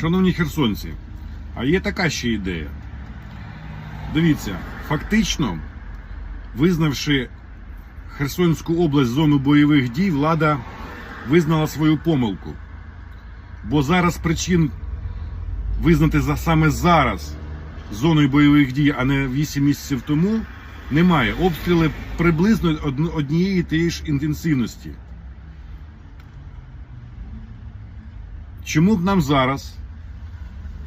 Шановні херсонці, а є така ще ідея. Дивіться, фактично, визнавши Херсонську область зону бойових дій, влада визнала свою помилку. Бо зараз причин визнати за саме зараз зоною бойових дій, а не 8 місяців тому, немає. Обстріли приблизно однієї тієї ж інтенсивності. Чому б нам зараз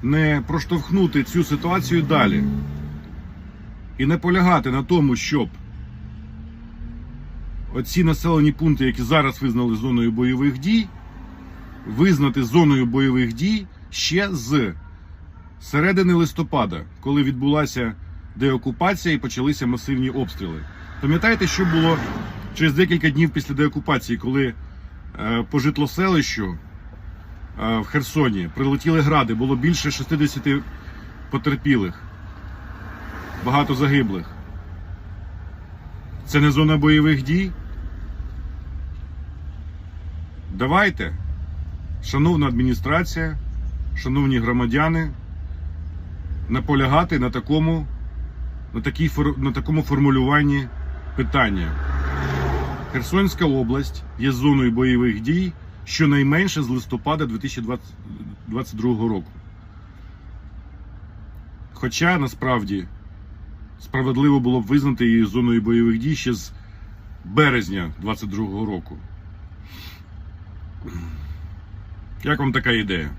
не проштовхнути цю ситуацію далі і не полягати на тому, щоб оці населені пункти, які зараз визнали зоною бойових дій, визнати зоною бойових дій ще з середини листопада, коли відбулася деокупація і почалися масивні обстріли. Пам'ятаєте, що було через декілька днів після деокупації, коли е, по житлоселищу в Херсоні прилетіли гради, було більше 60 потерпілих, багато загиблих. Це не зона бойових дій. Давайте, шановна адміністрація, шановні громадяни, наполягати на такому, на, такій, на такому формулюванні питання. Херсонська область є зоною бойових дій щонайменше з листопада 2022 року. Хоча насправді справедливо було б визнати її зоною бойових дій ще з березня 2022 року. Як вам така ідея?